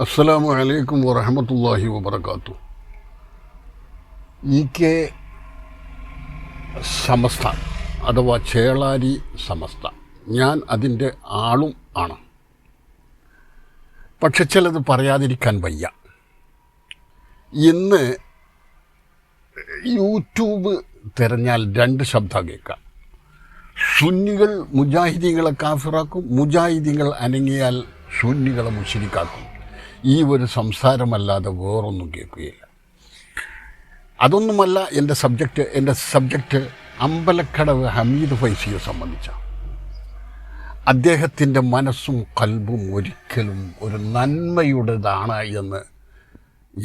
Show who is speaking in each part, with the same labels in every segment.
Speaker 1: അസ്സലാമു അലൈക്കും വറഹമത്തല്ലാഹി വബർക്കാത്തു ഇ കെ സമസ്ത അഥവാ ചേളാരി സമസ്ത. ഞാൻ അതിന്റെ ആളും ആണ്. പക്ഷെ ചിലത് പറയാതിരിക്കാൻ വയ്യ. ഇന്ന് യൂട്യൂബ് തിരഞ്ഞാൽ രണ്ട് ശബ്ദം കേൾക്കാം. സുന്നികൾ മുജാഹിദീങ്ങളെ കാഫിറാക്കും മുജാഹിദീങ്ങൾ അനങ്ങിയാൽ സുന്നികളെ മുഷിരിക്കാക്കും ഈ ഒരു സംസാരമല്ലാതെ വേറൊന്നും കേൾക്കുകയില്ല. അതൊന്നുമല്ല എന്റെ സബ്ജക്റ്റ് എന്റെ സബ്ജക്റ്റ് അമ്പലക്കടവ് ഹമീദ് ഫൈസിയെ സംബന്ധിച്ചാണ്. അദ്ദേഹത്തിന്റെ മനസ്സും കൽബും ഒരിക്കലും ഒരു നന്മയുടേതാണ് എന്ന്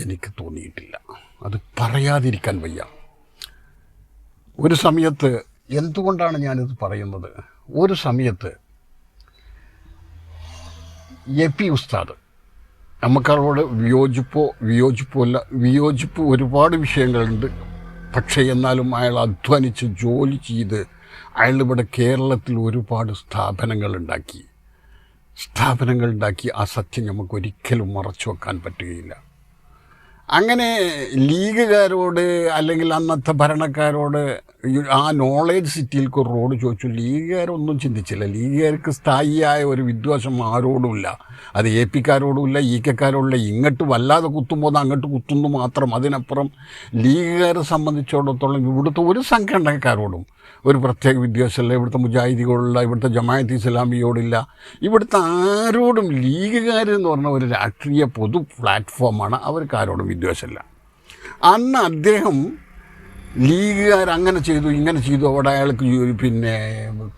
Speaker 1: എനിക്ക് തോന്നിയിട്ടില്ല. അത് പറയാതിരിക്കാൻ വയ്യ. ഒരു സമയത്ത് എന്തുകൊണ്ടാണ് ഞാനിത് പറയുന്നത്? ഒരു സമയത്ത് എ പി ഉസ്താദ് നമുക്കവരോട് വിയോജിപ്പോ വിയോജിപ്പോ അല്ല വിയോജിപ്പ് ഒരുപാട് വിഷയങ്ങളുണ്ട്. പക്ഷേ എന്നാലും അയാൾ അധ്വാനിച്ച് ജോലി ചെയ്ത് അയാൾ ഇവിടെ കേരളത്തിൽ ഒരുപാട് സ്ഥാപനങ്ങൾ ഉണ്ടാക്കി. സ്ഥാപനങ്ങൾ ഉണ്ടാക്കി ആ സത്യം നമുക്ക് ഒരിക്കലും മറച്ചു വെക്കാൻ പറ്റുകയില്ല. അങ്ങനെ ലീഗുകാരോട് അല്ലെങ്കിൽ അന്നത്തെ ഭരണക്കാരോട് ആ നോളേജ് സിറ്റിയിലേക്ക് ഒരു റോഡ് ചോദിച്ചു. ലീഗുകാരൊന്നും ചിന്തിച്ചില്ല. ലീഗുകാർക്ക് സ്ഥായിയായ ഒരു വിദ്വേഷം ആരോടുമില്ല. അത് എ പിക്കാരോടുമില്ല ഇ കെക്കാരോടില്ല ഇങ്ങോട്ട് വല്ലാതെ കുത്തുമ്പോൾ അങ്ങോട്ട് കുത്തുന്നു മാത്രം. അതിനപ്പുറം ലീഗുകാരെ സംബന്ധിച്ചിടത്തോളം ഇവിടുത്തെ ഒരു സംഘടനക്കാരോടും ഒരു പ്രത്യേക വിദ്വേഷമില്ല. ഇവിടുത്തെ മുജാഹിദികളുള്ള ഇവിടുത്തെ ജമായത്ത് ഇസ്ലാമിയോടില്ല. ഇവിടുത്തെ ആരോടും ലീഗുകാരെന്ന് പറഞ്ഞ ഒരു രാഷ്ട്രീയ പൊതു പ്ലാറ്റ്ഫോമാണ് അവർക്ക് ആരോടും വിദ്വേഷമില്ല. അന്ന് അദ്ദേഹം ലീഗുകാർ അങ്ങനെ ചെയ്തു ഇങ്ങനെ ചെയ്തു. അവിടെ അയാൾക്ക് പിന്നെ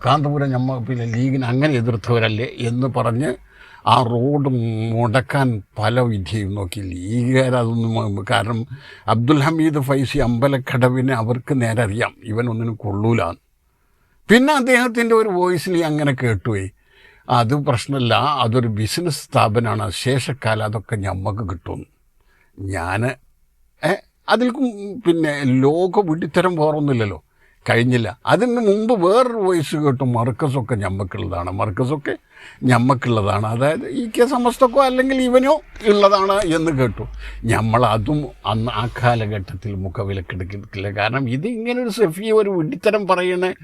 Speaker 1: കാന്തപുരം ഞമ്മ പിന്നെ ലീഗിനെ അങ്ങനെ എതിർത്തവരല്ലേ എന്ന് പറഞ്ഞ് ആ റോഡ് മുടക്കാൻ പല വിധിയും നോക്കി. ലീഗുകാരതൊന്നും കാരണം അബ്ദുൽ ഹമീദ് ഫൈസി അമ്പലക്കടവിനെ അവർക്ക് നേരെ അറിയാം. ഇവൻ ഒന്നിനും കൊള്ളൂലാന്ന്. പിന്നെ അദ്ദേഹത്തിന്റെ ഒരു വോയിസിൽ അങ്ങനെ കേട്ടുപോയി അത് പ്രശ്നമല്ല അതൊരു ബിസിനസ് സ്ഥാപനമാണ്. ശേഷക്കാലം അതൊക്കെ ഞമ്മക്ക് കിട്ടും. ഞാൻ അതിൽ പിന്നെ ലോക വിഡിത്തരം വേറൊന്നുമില്ലല്ലോ. കഴിഞ്ഞില്ല. അതിന് മുമ്പ് വേറൊരു വോയിസ് കേട്ടു മർക്കസൊക്കെ ഞമ്മക്കുള്ളതാണ്. മർക്കസൊക്കെ ഞമ്മക്കുള്ളതാണ്. അതായത് ഈ കെ സമസ്തക്കോ അല്ലെങ്കിൽ ഇവനോ ഉള്ളതാണ് എന്ന് കേട്ടു. നമ്മൾ അതും അന്ന് ആ കാലഘട്ടത്തിൽ മുഖവിലക്കെടുക്കില്ല. കാരണം ഇത് ഇങ്ങനൊരു ഒരു സെഫി ഒരു വിഡിത്തരം പറയണ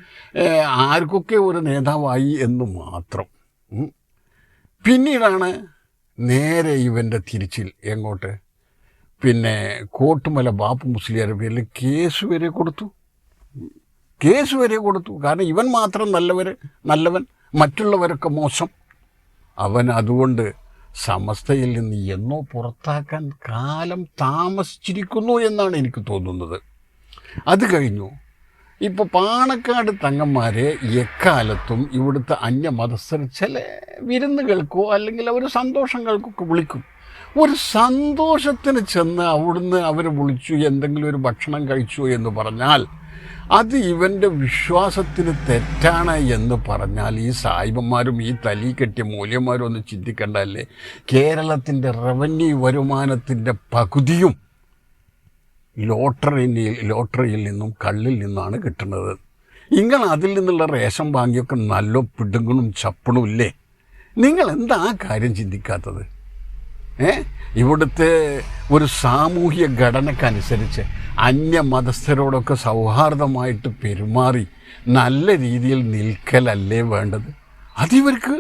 Speaker 1: ആർക്കൊക്കെ ഒരു നേതാവായി എന്ന് മാത്രം. പിന്നീടാണ് നേരെ ഇവന്റെ തിരിച്ചിൽ. എങ്ങോട്ട്? പിന്നെ കോട്ടുമല ബാപ്പു മുസ്ലിയാർ പേരിൽ കേസ് വരെ കൊടുത്തു. കേസ് വരെ കൊടുത്തു. കാരണം ഇവൻ മാത്രം നല്ലവർ നല്ലവൻ മറ്റുള്ളവരൊക്കെ മോശം. അവൻ അതുകൊണ്ട് സമസ്തയിൽ നിന്ന് എന്നോ പുറത്താക്കാൻ കാലം താമസിച്ചിരിക്കുന്നു എന്നാണ് എനിക്ക് തോന്നുന്നത്. അത് കഴിഞ്ഞു. ഇപ്പോൾ പാണക്കാട് തങ്ങന്മാരെ എക്കാലത്തും ഇവിടുത്തെ അന്യമതസ്ഥർ ചില വിരുന്നുകൾക്കോ അല്ലെങ്കിൽ അവർ സന്തോഷങ്ങൾക്കൊക്കെ വിളിക്കും. ഒരു സന്തോഷത്തിന് ചെന്ന് അവിടുന്ന് അവർ വിളിച്ചു എന്തെങ്കിലും ഒരു ഭക്ഷണം കഴിച്ചു എന്ന് പറഞ്ഞാൽ അത് ഇവന്റെ വിശ്വാസത്തിന് തെറ്റാണ് എന്ന് പറഞ്ഞാൽ ഈ സായിബന്മാരും ഈ തലി കെട്ടിയ മൂല്യന്മാരും ഒന്ന് ചിന്തിക്കണ്ടല്ലേ കേരളത്തിന്റെ റവന്യൂ വരുമാനത്തിന്റെ പകുതിയും ലോട്ടറി ലോട്ടറിയിൽ നിന്നും കള്ളിൽ നിന്നാണ് കിട്ടുന്നത്. നിങ്ങൾ അതിൽ നിന്നുള്ള റേഷൻ വാങ്ങിയൊക്കെ നല്ല പിടുങ്ങണും ചപ്പണും ഇല്ലേ? നിങ്ങൾ എന്താ കാര്യം ചിന്തിക്കാത്തത്? ഇവിടുത്തെ ഒരു സാമൂഹ്യ ഘടനക്കനുസരിച്ച് അന്യമതസ്ഥരോടൊക്കെ സൗഹാർദ്ദമായിട്ട് പെരുമാറി നല്ല രീതിയിൽ നിൽക്കലല്ലേ വേണ്ടത്? അതിവർക്ക്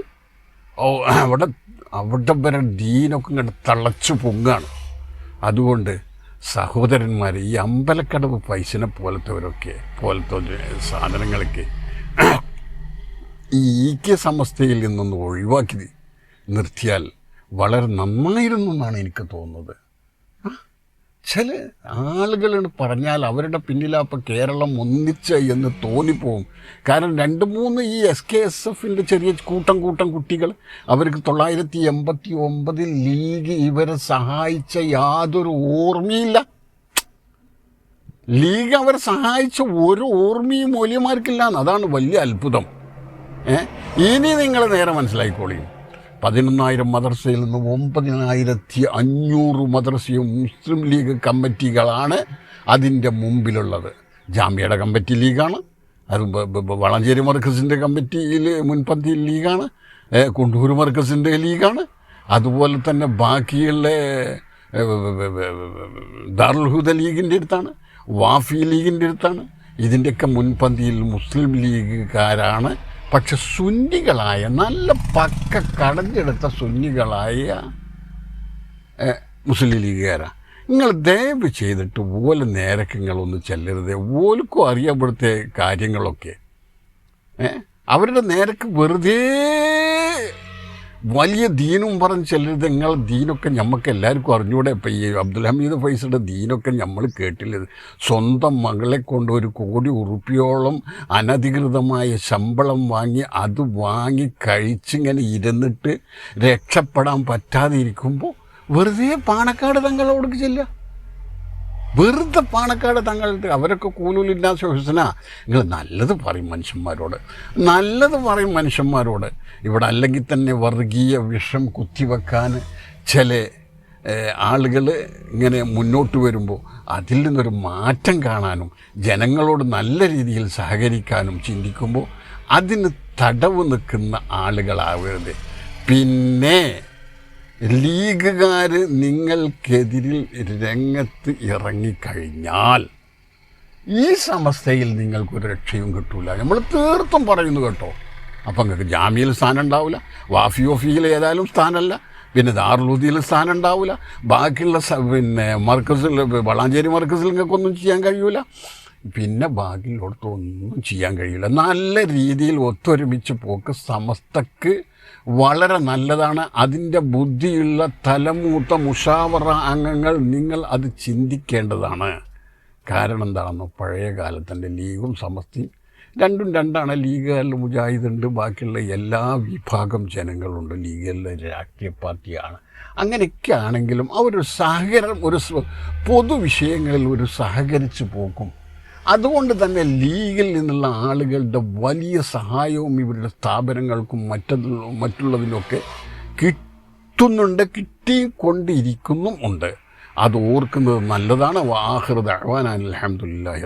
Speaker 1: ഓ അവിടെ അവിടെ വരെ ദീനൊക്കെ ഇങ്ങോട്ട് തളച്ചു പൊങ്ങാണ്. അതുകൊണ്ട് സഹോദരന്മാർ ഈ അമ്പലക്കടവ് പൈസനെ പോലത്തെവരൊക്കെ പോലത്തെ സാധനങ്ങളൊക്കെ ഈ ഈക്യ സമസ്തയിൽ നിന്നൊന്ന് ഒഴിവാക്കി നിർത്തിയാൽ വളരെ നന്നായിരുന്നു എന്നാണ് എനിക്ക് തോന്നുന്നത്. ചില ആളുകൾ പറഞ്ഞാൽ അവരുടെ പിന്നിലാപ്പം കേരളം ഒന്നിച്ച് എന്ന് തോന്നിപ്പോവും. കാരണം രണ്ട് മൂന്ന് ഈ എസ് കെ എസ് എഫിന്റെ ചെറിയ കൂട്ടം കൂട്ടം കുട്ടികൾ അവർക്ക് തൊള്ളായിരത്തി എൺപത്തി ഒമ്പതിൽ ലീഗ് ഇവരെ സഹായിച്ച യാതൊരു ഓർമ്മയില്ല. ലീഗ് അവരെ സഹായിച്ച ഒരു ഓർമ്മയും മൂല്യമാർക്കില്ല അതാണ് വലിയ അത്ഭുതം. ഇനി നിങ്ങൾ നേരെ മനസ്സിലാക്കിക്കോളി പതിനൊന്നായിരം മദർസയിൽ നിന്ന് ഒമ്പതിനായിരത്തി അഞ്ഞൂറ് മദർസയും മുസ്ലിം ലീഗ് കമ്മിറ്റികളാണ് അതിന്റെ മുമ്പിലുള്ളത്. ജാമ്യയുടെ കമ്മിറ്റി ലീഗാണ്. അത് വളഞ്ചേരി മർക്കസിന്റെ കമ്മിറ്റിയിൽ മുൻപന്തി ലീഗാണ്. കുണ്ടൂർ മർക്കസിന്റെ ലീഗാണ്. അതുപോലെ തന്നെ ബാക്കിയുള്ള ദാറുൽഹുദ ലീഗിന്റെ അടുത്താണ്. വാഫി ലീഗിന്റെ അടുത്താണ്. ഇതിന്റെയൊക്കെ മുൻപന്തിയിൽ മുസ്ലിം ലീഗുകാരാണ് പക്ഷെ സുന്നികളായ നല്ല പക്ക കടഞ്ഞെടുത്ത സുന്നികളായ മുസ്ലിം ലീഗുകാരാണ് നിങ്ങൾ ദയവ് ചെയ്തിട്ട് ഓല നേരക്ക് നിങ്ങളൊന്ന് ചെല്ലരുത്. ഓൽക്കും അറിയാം ഇവിടുത്തെ കാര്യങ്ങളൊക്കെ. അവരുടെ നേരക്ക് വെറുതെ വലിയ ദീനും പറഞ്ഞ് ചെല്ലരുത്. നിങ്ങൾ ദീനൊക്കെ ഞമ്മക്ക് എല്ലാവർക്കും അറിഞ്ഞൂടെ. ഇപ്പം ഈ അബ്ദുൽ ഹമീദ് ഫൈസയുടെ ദീനൊക്കെ നമ്മൾ കേട്ടില്ല സ്വന്തം മകളെ കൊണ്ട് ഒരു കോടി ഉറുപ്പിയോളം അനധികൃതമായ ശമ്പളം വാങ്ങി അത് വാങ്ങി കഴിച്ചിങ്ങനെ ഇരുന്നിട്ട് രക്ഷപ്പെടാൻ പറ്റാതെ ഇരിക്കുമ്പോൾ വെറുതെ പാണക്കാട് തങ്ങളോട് ചെല്ലുക. വെറുതെ പാണക്കാട് തങ്ങളുടെ അവരൊക്കെ കൂലൂലില്ലാത്ത ഹുസന. നിങ്ങൾ നല്ലത് പറയും മനുഷ്യന്മാരോട്. നല്ലത് പറയും മനുഷ്യന്മാരോട്. ഇവിടെ അല്ലെങ്കിൽ തന്നെ വർഗീയ വിഷം കുത്തിവെക്കാൻ ചില ആളുകൾ ഇങ്ങനെ മുന്നോട്ട് വരുമ്പോൾ അതിൽ നിന്നൊരു മാറ്റം കാണാനും ജനങ്ങളോട് നല്ല രീതിയിൽ സഹകരിക്കാനും ചിന്തിക്കുമ്പോൾ അതിന് തടവ് നിൽക്കുന്ന ആളുകളാവരുത്. പിന്നെ ലീഗുകാർ നിങ്ങൾക്കെതിരിൽ രംഗത്ത് ഇറങ്ങിക്കഴിഞ്ഞാൽ ഈ സമസ്തയിൽ നിങ്ങൾക്കൊരു രക്ഷയും കിട്ടൂല. നമ്മൾ തീർത്തും പറയുന്നു കേട്ടോ. അപ്പം നിങ്ങൾക്ക് ജാമ്യയിൽ സ്ഥാനം ഉണ്ടാവില്ല വാഫി ഓഫിയിൽ ഏതായാലും സ്ഥാനമല്ല പിന്നെ ദാറുലൂദിയിൽ സ്ഥാനം ഉണ്ടാവില്ല ബാക്കിയുള്ള പിന്നെ മർക്കസിൽ വളാഞ്ചേരി മർക്കസിൽ നിങ്ങൾക്കൊന്നും ചെയ്യാൻ കഴിയൂല. പിന്നെ ബാക്കിയുള്ളിടത്തൊന്നും ചെയ്യാൻ കഴിയില്ല നല്ല രീതിയിൽ ഒത്തൊരുമിച്ച് പോക്ക് സമസ്തക്ക് വളരെ നല്ലതാണ്. അതിന്റെ ബുദ്ധിയുള്ള തലമൂത്ത മുഷാവറ അംഗങ്ങൾ നിങ്ങൾ അത് ചിന്തിക്കേണ്ടതാണ്. കാരണം എന്താണെന്നോ പഴയ കാലത്തിന്റെ ലീഗും സമസ്തി രണ്ടും രണ്ടാണ്. ലീഗുകാരിൽ മുജാഹിദുണ്ട് ബാക്കിയുള്ള എല്ലാ വിഭാഗം ജനങ്ങളുണ്ട്. ലീഗലിലെ രാഷ്ട്രീയ പാർട്ടിയാണ്. അങ്ങനെയൊക്കെ ആണെങ്കിലും അവർ സഹകരണം ഒരു പൊതുവിഷയങ്ങളിൽ ഒരു സഹകരിച്ചു പോക്കും അതുകൊണ്ട് തന്നെ ലീഗിൽ നിന്നുള്ള ആളുകളുടെ വലിയ സഹായവും ഇവരുടെ സ്ഥാപനങ്ങൾക്കും മറ്റു മറ്റുള്ളതിനൊക്കെ കിട്ടുന്നുണ്ട് കിട്ടിക്കൊണ്ടിരിക്കുന്നും ഉണ്ട്. അത് ഓർക്കുന്നത് നല്ലതാണ്. വാഹൃത അഹ്വാൻ അലഹമുല്ലാഹി